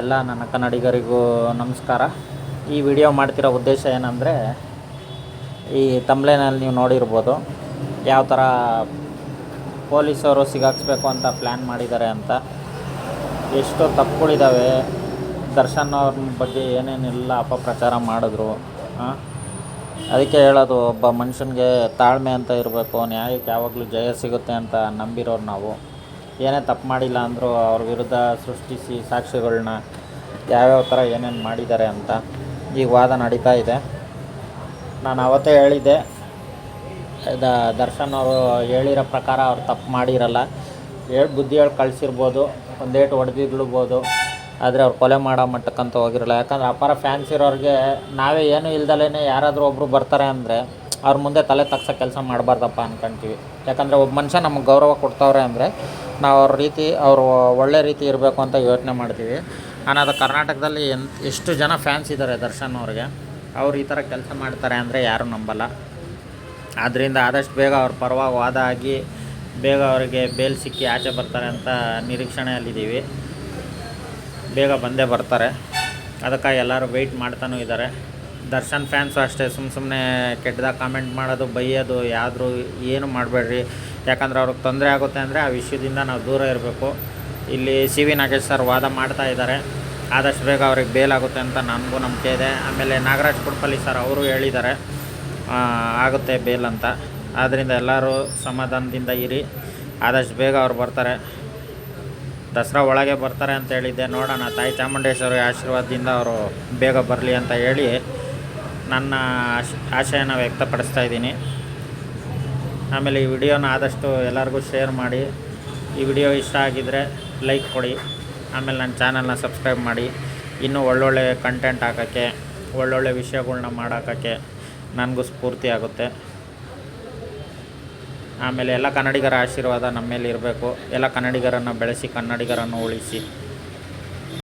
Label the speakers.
Speaker 1: ಎಲ್ಲ ನನ್ನ ಕನ್ನಡಿಗರಿಗೂ ನಮಸ್ಕಾರ. ಈ ವಿಡಿಯೋ ಮಾಡ್ತಿರೋ ಉದ್ದೇಶ ಏನಂದರೆ, ಈ ತಮ್ಲೇನಲ್ಲಿ ನೀವು ನೋಡಿರ್ಬೋದು, ಯಾವ ಥರ ಪೊಲೀಸವರು ಸಿಗಾಕ್ಸ್ಬೇಕು ಅಂತ ಪ್ಲ್ಯಾನ್ ಮಾಡಿದ್ದಾರೆ ಅಂತ. ಎಷ್ಟು ತಪ್ಪುಗಳಿದ್ದಾವೆ ದರ್ಶನ್ ಅವ್ರ ಬಗ್ಗೆ ಏನೇನೆಲ್ಲ ಅಪಪ್ರಚಾರ ಮಾಡಿದ್ರು? ಅದಕ್ಕೆ ಹೇಳೋದು, ಒಬ್ಬ ಮನುಷ್ಯನಿಗೆ ತಾಳ್ಮೆ ಅಂತ ಇರಬೇಕು, ನ್ಯಾಯಕ್ಕೆ ಯಾವಾಗಲೂ ಜಯ ಸಿಗುತ್ತೆ ಅಂತ ನಂಬಿರೋರು ನಾವು. ಏನೇ ತಪ್ಪು ಮಾಡಿಲ್ಲ ಅಂದರೂ ಅವ್ರ ವಿರುದ್ಧ ಸೃಷ್ಟಿಸಿ ಸಾಕ್ಷಿಗಳನ್ನ ಯಾವ್ಯಾವ ಥರ ಏನೇನು ಮಾಡಿದ್ದಾರೆ ಅಂತ ಈಗ ವಾದ ನಡೀತಾ ಇದೆ. ನಾನು ಅವತ್ತೇ ಹೇಳಿದ್ದೆ, ದ ದರ್ಶನ್ ಅವರು ಹೇಳಿರೋ ಪ್ರಕಾರ ಅವ್ರು ತಪ್ಪು ಮಾಡಿರಲ್ಲ. ಹೇಳಿ ಬುದ್ಧಿ ಹೇಳಿ ಕಳಿಸಿರ್ಬೋದು ಒಂದೇಟು ಹೊಡೆದಿಡ್ಲಬೋದು ಆದರೆ ಅವ್ರು ಕೊಲೆ ಮಾಡೋ ಮಟ್ಟಕ್ಕಂತ ಹೋಗಿರಲ್ಲ. ಯಾಕಂದ್ರೆ ಅಪಾರ ಫ್ಯಾನ್ಸ್ ಇರೋರಿಗೆ ನಾವೇ ಏನೂ ಇಲ್ದಲೇ ಯಾರಾದರೂ ಒಬ್ಬರು ಬರ್ತಾರೆ ಅಂದರೆ ಅವ್ರ ಮುಂದೆ ತಲೆ ತಗ್ಸೋ ಕೆಲಸ ಮಾಡಬಾರ್ದಪ್ಪ ಅಂದ್ಕೊಂತೀವಿ ಯಾಕಂದರೆ ಒಬ್ಬ ಮನುಷ್ಯ ನಮಗೆ ಗೌರವ ಕೊಡ್ತವ್ರೆ ಅಂದರೆ ನಾವು ಅವ್ರ ರೀತಿ, ಅವರು ಒಳ್ಳೆ ರೀತಿ ಇರಬೇಕು ಅಂತ ಯೋಚನೆ ಮಾಡ್ತೀವಿ. ಅನ್ನೋದು ಕರ್ನಾಟಕದಲ್ಲಿ ಎನ್, ಎಷ್ಟು ಜನ ಫ್ಯಾನ್ಸ್ ಇದ್ದಾರೆ ದರ್ಶನ್ ಅವ್ರಿಗೆ, ಅವ್ರು ಈ ಥರ ಕೆಲಸ ಮಾಡ್ತಾರೆ ಅಂದರೆ ಯಾರೂ ನಂಬಲ್ಲ. ಆದ್ದರಿಂದ ಆದಷ್ಟು ಬೇಗ ಅವ್ರ ಪರವಾಗಿ ವಾದ ಆಗಿ ಬೇಗ ಅವರಿಗೆ ಬೇಲ್ ಸಿಕ್ಕಿ ಆಚೆ ಬರ್ತಾರೆ ಅಂತ ನಿರೀಕ್ಷಣೆಯಲ್ಲಿದ್ದೀವಿ. ಬೇಗ ಬಂದೇ ಬರ್ತಾರೆ. ಅದಕ್ಕಾಗಿ ಎಲ್ಲರೂ ವೆಯ್ಟ್ ಮಾಡ್ತಾನೂ ಇದ್ದಾರೆ ದರ್ಶನ್ ಫ್ಯಾನ್ಸು ಅಷ್ಟೇ ಸುಮ್ಮ ಸುಮ್ಮನೆ ಕೆಟ್ಟದಾಗ ಕಾಮೆಂಟ್ ಮಾಡೋದು, ಬೈಯೋದು ಯಾವ್ದು ಏನು ಮಾಡಬೇಡ್ರಿ. ಯಾಕಂದ್ರೆ ಅವ್ರಿಗೆ ತೊಂದರೆ ಆಗುತ್ತೆ ಅಂದರೆ ಆ ವಿಷಯದಿಂದ ನಾವು ದೂರ ಇರಬೇಕು. ಇಲ್ಲಿ ಸಿ ವಿ ನಾಗೇಶ್ ಸರ್ ವಾದ ಮಾಡ್ತಾ ಇದ್ದಾರೆ. ಆದಷ್ಟು ಬೇಗ ಅವ್ರಿಗೆ ಬೇಲಾಗುತ್ತೆ ಅಂತ ನನಗೂ ನಂಬಿಕೆ ಇದೆ. ಆಮೇಲೆ ನಾಗರಾಜ್ ಕುಡ್ಪಲ್ಲಿ ಸರ್ ಅವರು ಹೇಳಿದ್ದಾರೆ. ಆಗುತ್ತೆ ಬೇಲ್ ಅಂತ. ಆದ್ದರಿಂದ ಎಲ್ಲರೂ ಸಮಾಧಾನದಿಂದ ಇರಿ. ಆದಷ್ಟು ಬೇಗ ಅವ್ರು ಬರ್ತಾರೆ. ದಸರಾ ಒಳಗೆ ಬರ್ತಾರೆ ಅಂತ ಹೇಳಿದ್ದೆ. ನೋಡೋಣ, ತಾಯಿ ಚಾಮುಂಡೇಶ್ವರಿ ಆಶೀರ್ವಾದದಿಂದ ಅವರು ಬೇಗ ಬರಲಿ ಅಂತ ಹೇಳಿ ನನ್ನ ಆಶ್, ಆಶಯನ ವ್ಯಕ್ತಪಡಿಸ್ತಾ ಇದ್ದೀನಿ. ಆಮೇಲೆ ಈ ವಿಡಿಯೋನ ಆದಷ್ಟು ಎಲ್ಲರಿಗೂ ಶೇರ್ ಮಾಡಿ. ಈ ವಿಡಿಯೋ ಇಷ್ಟ ಆಗಿದ್ದರೆ ಲೈಕ್ ಕೊಡಿ. ಆಮೇಲೆ ನನ್ನ ಚಾನಲ್ನ ಸಬ್ಸ್ಕ್ರೈಬ್ ಮಾಡಿ. ಇನ್ನೂ ಒಳ್ಳೊಳ್ಳೆ ಕಂಟೆಂಟ್ ಹಾಕೋಕ್ಕೆ, ಒಳ್ಳೊಳ್ಳೆ ವಿಷಯಗಳ್ನ ಮಾಡೋಕ್ಕೆ ನನಗೂ ಸ್ಫೂರ್ತಿ ಆಗುತ್ತೆ. ಆಮೇಲೆ ಎಲ್ಲ ಕನ್ನಡಿಗರ ಆಶೀರ್ವಾದ ನಮ್ಮ ಮೇಲೆ ಇರಬೇಕು ಎಲ್ಲ ಕನ್ನಡಿಗರನ್ನು ಬೆಳೆಸಿ, ಕನ್ನಡಿಗರನ್ನು ಉಳಿಸಿ.